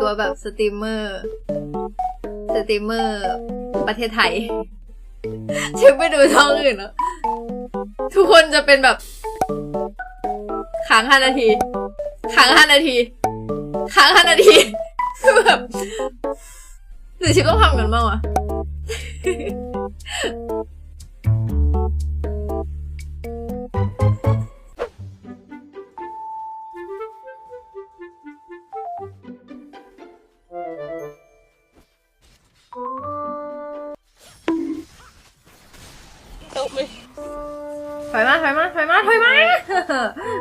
ตัวแบบสตรีมเมอร์ สตรีมเมอร์ ประเทศไทยชิคไปดูช่องอื่นแล้วทุกคนจะเป็นแบบค้างห้านาทีค้างห้านาทีค้างห้านาทีคือแบบหรือชิคต้องทำกันบ้างวะ ถอยมาถอยมาถอยมาถอยมา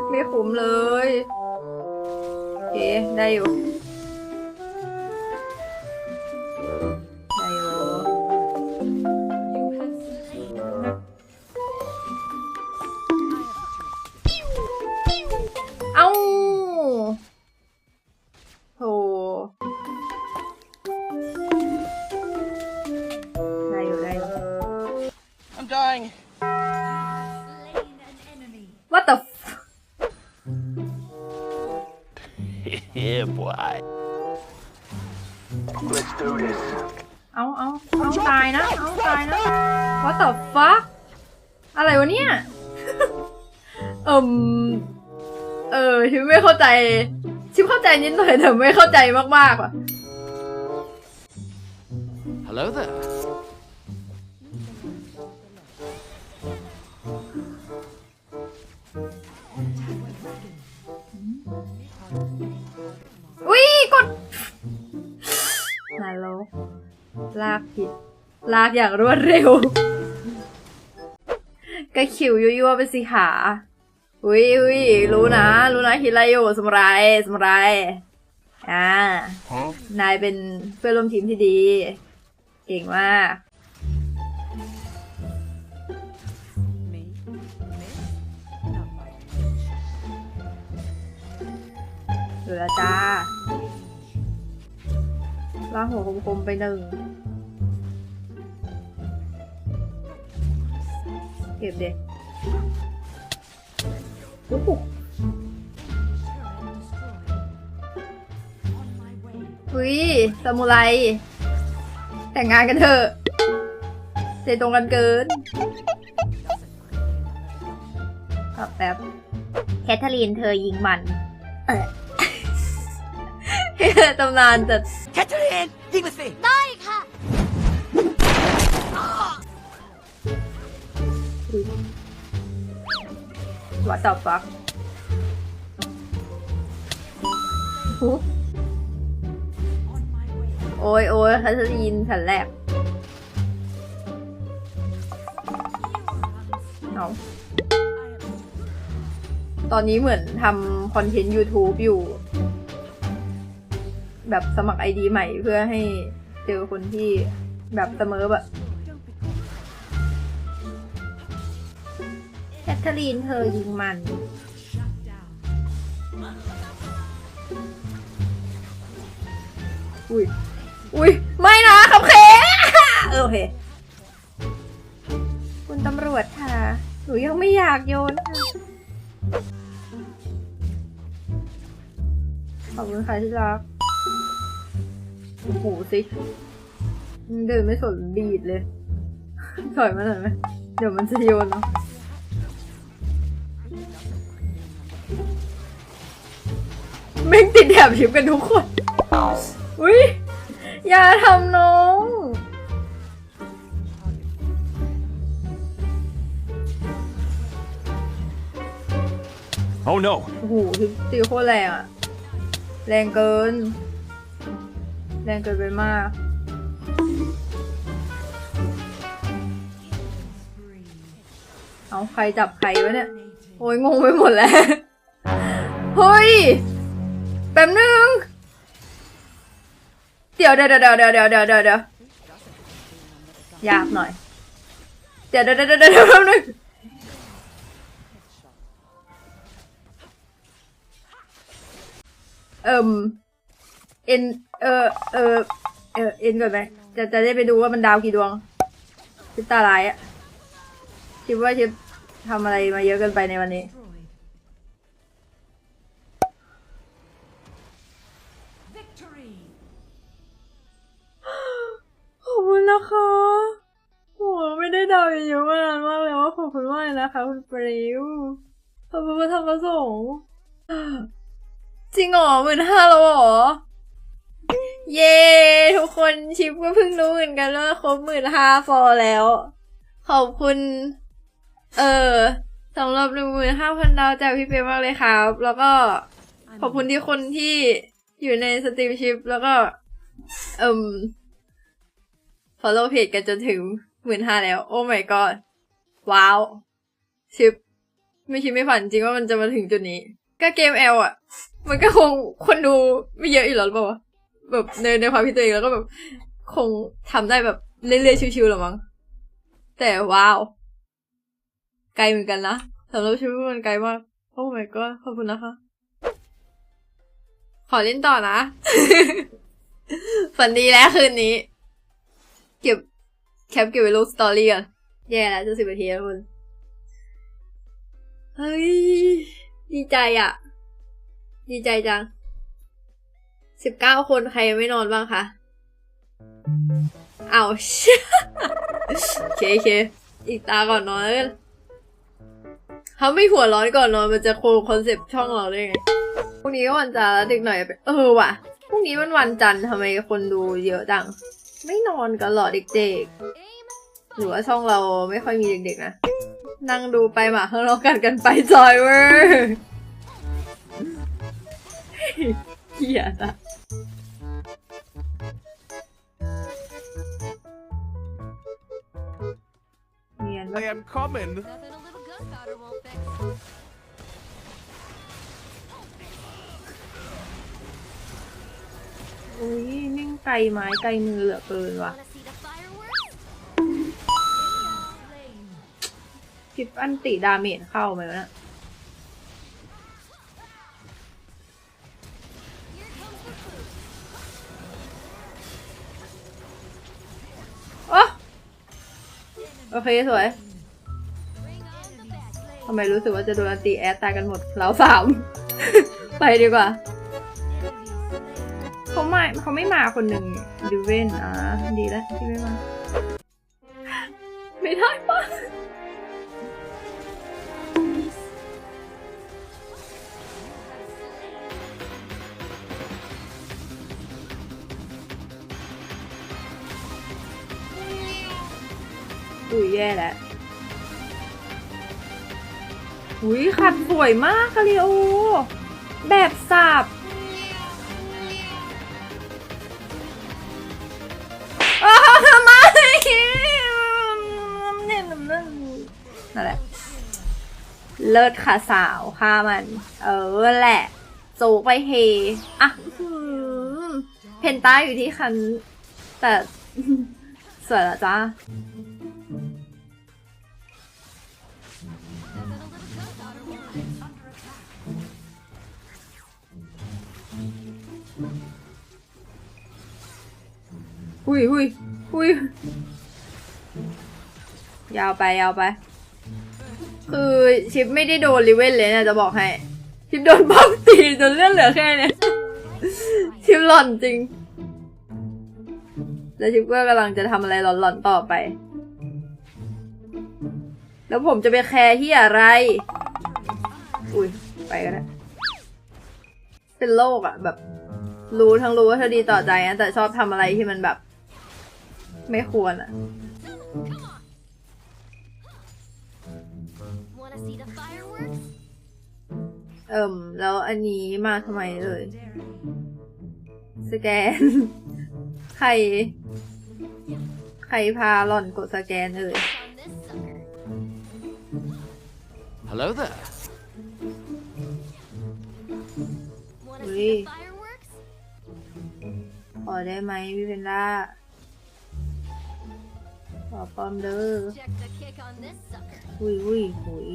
ไม่คุ้มเลย โอเค ได้อยู่ yeah, boy. Let's do this. เอาเอาเอาตายนะ เอาตายนะ What the fuck อะไรวะเนี่ย เอิมเออชิบไม่เข้าใจ ชิบเข้าใจนิดหน่อยแต่ไม่เข้าใจมากๆว่ะ Hello there. ผิด ลากอย่างรวดเร็วก็ขิวยั่วๆไปสิขาอุ้ยอุ้ยรู้นะ รู้นะคิดอะไรอยู่สมุไรสมุไรอ่านายเป็นเพื่อนร่วมทีมที่ดี เก่งมากเหลือจ้าลากหัวคมๆไปหนึ่ง เก็บเด็กโอ้โหอุ้ยสมุไร แต่งงานกันเถอะใจตรงกันเกินขับแป๊บแคทเธอรีนเธอยิงมัน เออตำนานจัด Catherine, ยิงมาสิ What the fuck โอ้ยโอ้ยคัสซีนแผ่นแรกเอาตอนนี้เหมือนทำคอนเทนต์ YouTube อยู่ แบบสมัครไอดีใหม่เพื่อให้เจอคนที่แบบเสมอแบบ ทเธอรีนเธอยิงมัน อุ้ย อุ้ย ไม่นะขับเคเออโอเค คุณตำรวจค่ะ หนูยังไม่อยากโยนค่ะ ขอบคุณค่ะที่รักโอ้โหสิเดินไม่สนบีดเลย ถอยมาหน่อยไหม เดี๋ยวมันจะโยนเนาะ แม่งติดแถบทิปกันทุกคน อุ้ยอย่าทำน้อง Oh no. โอ้โหทิปตีโคตรแรงอะแรงเกิน แรงเกินไปมาก เอาใครจับใครวะเนี่ย โอ้ยงงไปหมดแล้ว เฮ้ย แป๊บนึง เดี๋ยวเดี๋ยวเดี๋ยวเดี๋ยวเดี๋ยวเดี๋ยวเดี๋ยวเดี๋ยวยากหน่อย เดี๋ยวเดี๋ยวเดี๋ยวเดี๋ยวเดี๋ยวแป๊บนึงเอิ่มเอ็นเออเออเออเอ็นก่อนไหมจะจะได้ไปดูว่ามันดาวกี่ดวงชิปตาลายอะชิปว่าชิปทำอะไรมาเยอะเกินไปในวันนี้ นะคะโหไม่ได้ดาวเยอะมากมากเลยว่าขอบคุณมากเลยนะคะ คุณปริวขอบคุณพระธรรมประสงฆ์จริงหรอหมื่นห้าแล้วหรอ เย้ทุกคนชิปก็เพิ่งรู้เหมือนกันว่าครบหมื่นห้าฟอแล้ว ขอบคุณ เออสำหรับหนึ่งหมื่นห้าพันดาวจากพี่เป๊มากเลยครับ แล้วก็ขอบคุณที่คนที่อยู่ในสตรีมชิปแล้วก็ เอ่ม follow page กันจนถึงหมื่นห้าแล้ว โอ้ my god ว้าว ชิป ไม่คิดไม่ฝันจริงว่ามันจะมาถึงจุดนี้ ก็เกมแอลอะ มันก็คงคนดูไม่เยอะอีกหรอเปล่าวะแบบในในความคิดตัวเองแล้วก็แบบ คงทำได้แบบเรื่อยๆชิวๆหรอมั้งแต่ว้าว ไกลเหมือนกันนะสำหรับชีวิตมันไกลมาก โอ้ my god ขอบคุณนะคะ ขอเล่นต่อนะ ฝันดีแล้วคืนนี้ เก็บแคปเก็บไว้ลงสตอรี่ก่อนแย่แล้วจะสิบนาทีแล้วคุณเฮ้ย ดีใจอะ่ะ ดีใจจังสิบเก้าคนใครยังไม่นอนบ้างคะเอาวโอเคโอเคอีกตาก่อนนอนแล้วกันเขาไม่หัวร้อนก่อนนอนมันจะโคคอนเซปต์ช่องเราได้ไงพรุ่งนี้ก็วันจันทร์แล้วเด็กหน่อยเออว่ะพรุ่งนี้มันวันจันทร์ทำไมคนดูเยอะจัง ไม่นอนกันเหรอเด็กๆ หรือว่าช่องเราไม่ค่อยมีเด็กๆนะ นั่งดูไปหมาข้างนอกกันกันไปจอยเวอร์เกลียดอะเนียนปะ I am coming. Nothing a little gunpowder won't fix. อุ้ยแม่ง ไกลไม้ไกลมือเหลือเกินว่ะคลิปอันติดาเมจเข้าไหมวะเนะ Here comes the food. โอ้โอเค สวย ทำไมรู้สึกว่าจะโดนติแอดตายกันหมดเราสาม ไปดีกว่า เขาไม่เขาไม่มาคนหนึ่งดิเวนอะดีแล้วที่ไม่มา ไม่ได้ปะอุ้ยแย่แล้วอุ้ยขัดสวยมากคาริโอ แบบสับ นั่นแหละ เลิศค่ะสาวค่ะมัน เออแหละโจกไปเฮอะเพนต้าอยู่ที่คัน แต่สวยละจ้าหุยหุยหุยยาวไปยาวไป คือชิปไม่ได้โดนริเวนเลยนะจะบอกให้ ชิปโดนบัฟตีจนเลือดเหลือแค่เนี้ยชิปหล่อนจริง แล้วชิปก็กำลังจะทำอะไรหล่อนๆต่อไป แล้วผมจะไปแคร์ที่อะไร อุ้ยไปก็ได้เป็นโรคอะแบบ รู้ทั้งรู้ว่าเธอดีต่อใจนะแต่ชอบทำอะไรที่มันแบบ ไม่ควรอะ เอิ่มแล้วอันนี้มาทำไมเลย สแกน ใคร ใครพาหล่อนกดสแกนเอ่ย On this sucker. Hello there. Wanna Ui. see the fireworks? ขอได้ไหมพี่เพนด้าขอปลอมเด้อ Check the kick on this sucker. อุ้ยอุ้ยหุย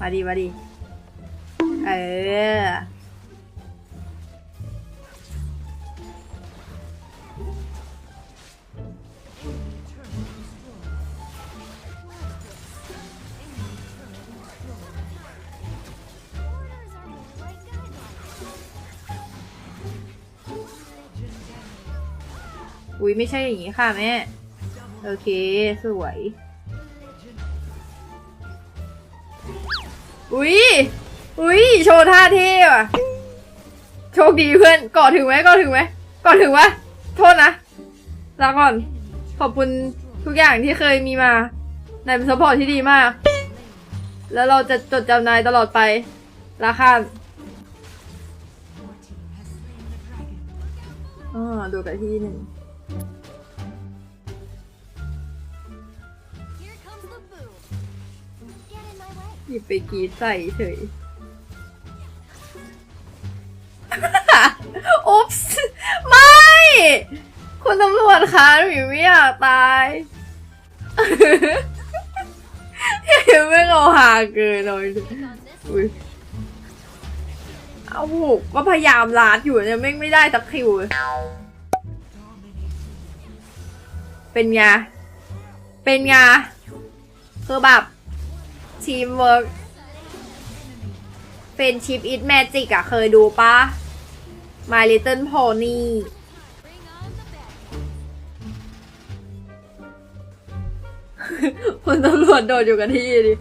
มาดีมาดีเอออ้ยไม่ใช่อย่างนี้ค่ะแม่ โอเค สวย อุ้ยอุ้ยโชว์ท่าเท่ว่ะโชคดีเพื่อนกาะถึงไหมกาะถึงไหมกาะถึงวะโทษนะลาก่อน ขอบคุณทุกอย่างที่เคยมีมานายเป็นซัพพอร์ตที่ดีมาก แล้วเราจะจดจำนายตลอดไปลาคาอ๋อดูกันที่หนึ่ง ยิบไปกรีดใส่เฉย อุ๊ปส์ไม่ คุณตำรวจคะหนูไม่อยากตายไม่เอาหาเกินเลย Kick on this อุ้ยเอาหูก็พยายามลาดอยู่เนี่ยไม่งไม่ได้สักคิวเลยเป็นไง เป็นไงคือแบบ ทีมเวิร์กเป็นชิปอิทแมจิกอะเคยดูปะ My Little Pony คุณตำรวจโดดอยู่กับที่ดิ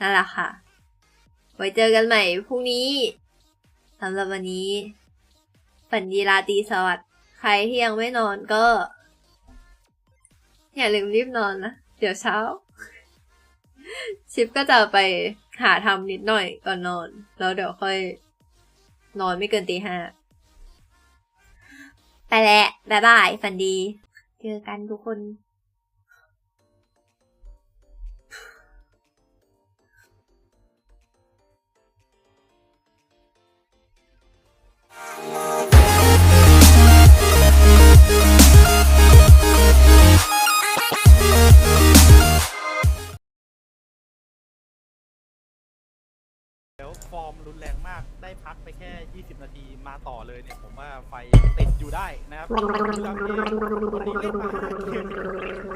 นั่นแหละค่ะ ไว้เจอกันใหม่พรุ่งนี้สำหรับวันนี้ ฝันดีราตรีสวัสดิ์ ใครที่ยังไม่นอนก็ อย่าลืมรีบนอนนะ เดี๋ยวเช้า ชิปก็จะไปหาทำนิดหน่อยก่อนนอน แล้วเดี๋ยวค่อยนอนไม่เกินตีห้า ไปแล้วบ๊ายบาย ฝันดี เจอกันทุกคน รุนแรงมาก ได้พักไปแค่ 20 นาที มาต่อเลยเนี่ย ผมว่าไฟติดอยู่ได้นะครับ